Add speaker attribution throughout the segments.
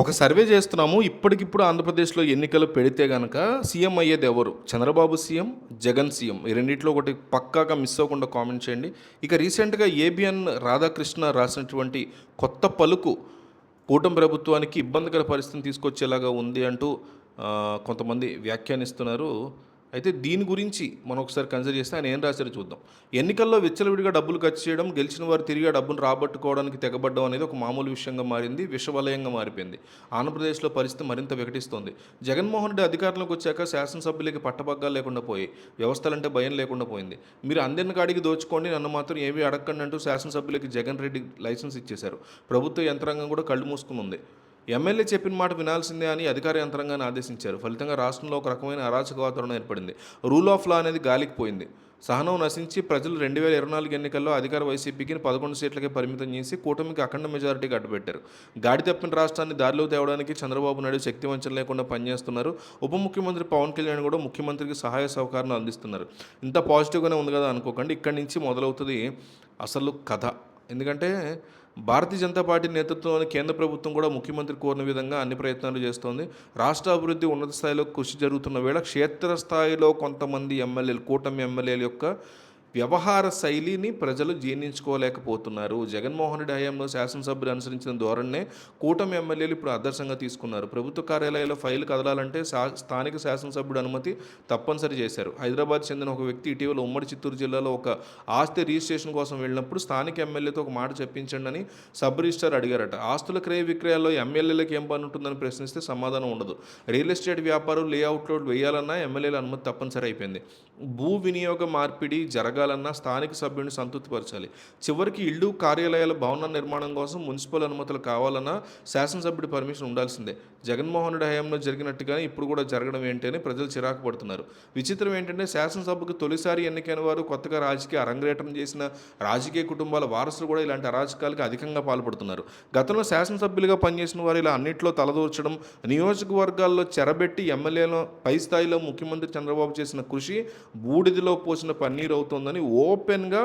Speaker 1: ఒక సర్వే చేస్తున్నాము. ఇప్పటికిప్పుడు ఆంధ్రప్రదేశ్లో ఎన్నికలు పెడితే గనక సీఎం అయ్యేది ఎవరు చంద్రబాబు సీఎం జగన్ సీఎం. ఈ రెండింటిలో ఒకటి పక్కాగా మిస్ అవ్వకుండా కామెంట్ చేయండి. ఇక రీసెంట్గా ఏబిఎన్ రాధాకృష్ణ రాసినటువంటి కొత్త పలుకు కూటమి ప్రభుత్వానికి ఇబ్బందికర పరిస్థితిని తీసుకొచ్చేలాగా ఉంది అంటూ కొంతమంది వ్యాఖ్యానిస్తున్నారు. అయితే దీని గురించి మనం ఒకసారి కన్సిడర్ చేస్తే ఆయన ఏం రాశారో చూద్దాం. ఎన్నికల్లో విచ్చలవిడిగా డబ్బులు ఖర్చు చేయడం గెలిచిన వారు తిరిగి డబ్బును రాబట్టుకోవడానికి తెగబడ్డం అనేది ఒక మామూలు విషయంగా మారింది విషవలయంగా మారిపోయింది. ఆంధ్రప్రదేశ్లో పరిస్థితి మరింత వికటిస్తోంది. జగన్మోహన్ రెడ్డి అధికారంలోకి వచ్చాక శాసనసభ్యులకి పట్టపగ్గాలు లేకుండా పోయి వ్యవస్థలంటే భయం లేకుండా పోయింది. మీరు అందిన కాడికి దోచుకోండి నన్ను మాత్రం ఏమీ అడగండి అంటూ శాసనసభ్యులకి జగన్ రెడ్డి లైసెన్స్ ఇచ్చేశారు. ప్రభుత్వ యంత్రాంగం కూడా కళ్ళు మూసుకుని ఉంది. ఎమ్మెల్యే చెప్పిన మాట వినాల్సిందే అని అధికార యంత్రాంగాన్ని ఆదేశించారు. ఫలితంగా రాష్ట్రంలో ఒక రకమైన అరాచక వాతావరణం ఏర్పడింది. రూల్ ఆఫ్ లా అనేది గాలికి పోయింది. సహనం నశించి ప్రజలు రెండు వేల ఇరవై నాలుగు ఎన్నికల్లో అధికార వైసీపీకి పదకొండు సీట్లకే పరిమితం చేసి కూటమికి అఖండ మెజారిటీకి అడ్డుపెట్టారు గాడి తప్పిన రాష్ట్రాన్ని దారిలో తేవడానికి చంద్రబాబు నాయుడు శక్తి వంచన లేకుండా పనిచేస్తున్నారు. ఉప ముఖ్యమంత్రి పవన్ కళ్యాణ్ కూడా ముఖ్యమంత్రికి సహాయ సహకారాలు అందిస్తున్నారు. ఇంత పాజిటివ్గానే ఉంది కదా అనుకోకండి. ఇక్కడి నుంచి మొదలవుతుంది అసలు కథ. ఎందుకంటే భారతీయ జనతా పార్టీ నేతృత్వంలోని కేంద్ర ప్రభుత్వం కూడా ముఖ్యమంత్రి కోరిన విధంగా అన్ని ప్రయత్నాలు చేస్తోంది. రాష్ట్ర అభివృద్ధి ఉన్నత స్థాయిలో కృషి జరుగుతున్న వేళ క్షేత్రస్థాయిలో కొంతమంది ఎమ్మెల్యేలు కూటమి ఎమ్మెల్యేల యొక్క వ్యవహార శైలిని ప్రజలు జీర్ణించుకోలేకపోతున్నారు. జగన్మోహన్ రెడ్డి హయాంలో శాసనసభ్యులు అనుసరించిన ధోరణినే కూటమి ఎమ్మెల్యేలు ఇప్పుడు ఆదర్శంగా తీసుకున్నారు. ప్రభుత్వ కార్యాలయాల్లో ఫైల్ కదలాలంటే సా స్థానిక శాసనసభ్యుడు అనుమతి తప్పనిసరి చేశారు. హైదరాబాద్ చెందిన ఒక వ్యక్తి ఇటీవల ఉమ్మడి చిత్తూరు జిల్లాలో ఒక ఆస్తి రిజిస్ట్రేషన్ కోసం వెళ్ళినప్పుడు స్థానిక ఎమ్మెల్యేతో ఒక మాట చెప్పించండి అని సబ్ రిజిస్టర్ అడిగారట. ఆస్తుల క్రయ విక్రయాల్లో ఎమ్మెల్యేలకు ఏం పని ఉంటుందని ప్రశ్నిస్తే సమాధానం ఉండదు. రియల్ ఎస్టేట్ వ్యాపారం లేఅవుట్లో వేయాలన్నా ఎమ్మెల్యేల అనుమతి తప్పనిసరి అయిపోయింది. భూ వినియోగ మార్పిడి జరగాలన్నా స్థానిక సభ్యుడిని సంతృప్తిపరచాలి. చివరికి ఇళ్ళు కార్యాలయాల భవన నిర్మాణం కోసం మున్సిపల్ అనుమతులు కావాలన్నా శాసనసభ్యుడి పర్మిషన్ ఉండాల్సిందే. జగన్మోహన్ రెడ్డి హయాంలో జరిగినట్టుగానే ఇప్పుడు కూడా జరగడం ఏంటి అని ప్రజలు చిరాకు పడుతున్నారు. విచిత్రం ఏంటంటే శాసనసభకు తొలిసారి ఎన్నికైన వారు కొత్తగా రాజకీయ అరంగేటం చేసిన రాజకీయ కుటుంబాల వారసులు కూడా ఇలాంటి అరాచకాలకు అధికంగా పాల్పడుతున్నారు. గతంలో శాసనసభ్యులుగా పనిచేసిన వారు ఇలా అన్నింటిలో తలదూర్చడం నియోజకవర్గాల్లో చెరబెట్టి ఎమ్మెల్యేలను పై స్థాయిలో ముఖ్యమంత్రి చంద్రబాబు చేసిన కృషి బూడిదలో పోసిన పన్నీరు అవుతోందని ఓపెన్గా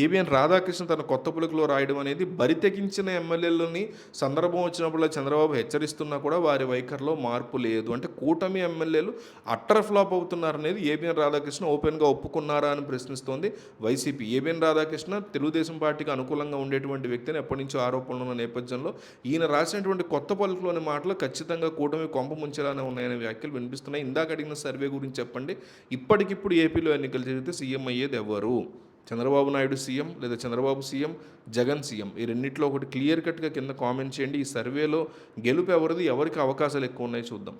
Speaker 1: ఏబిఎన్ రాధాకృష్ణ తన కొత్త పులుకులో రాయడం అనేది బరితెగించిన ఎమ్మెల్యేలని సందర్భం వచ్చినప్పుడు చంద్రబాబు హెచ్చరిస్తున్నా కూడా వారి వైఖరిలో మార్పు లేదు. అంటే కూటమి ఎమ్మెల్యేలు అట్టర్ ఫ్లాప్ అవుతున్నారనేది ఏబిఎన్ రాధాకృష్ణ ఓపెన్గా ఒప్పుకున్నారా అని ప్రశ్నిస్తోంది వైసీపీ. ఏబిఎన్ రాధాకృష్ణ తెలుగుదేశం పార్టీకి అనుకూలంగా ఉండేటువంటి వ్యక్తిని ఎప్పటి నుంచో ఆరోపణలు ఉన్న నేపథ్యంలో ఈయన రాసినటువంటి కొత్త పలుకులోని మాటలు ఖచ్చితంగా కూటమి కొంప ముంచేలానే ఉన్నాయనే వ్యాఖ్యలు వినిపిస్తున్నాయి. ఇందాక అడిగిన సర్వే గురించి చెప్పండి. ఇప్పటికిప్పుడు ఏపీలో ఎన్నికలు జరిగితే సీఎం అయ్యేది ఎవరు? చంద్రబాబు నాయుడు సీఎం లేదా చంద్రబాబు సీఎం జగన్ సీఎం ఈ రెండింటిలో ఒకటి క్లియర్ కట్గా కింద కామెంట్ చేయండి. ఈ సర్వేలో గెలుపు ఎవరిది? ఎవరికి అవకాశాలు ఎక్కువ ఉన్నాయో చూద్దాం.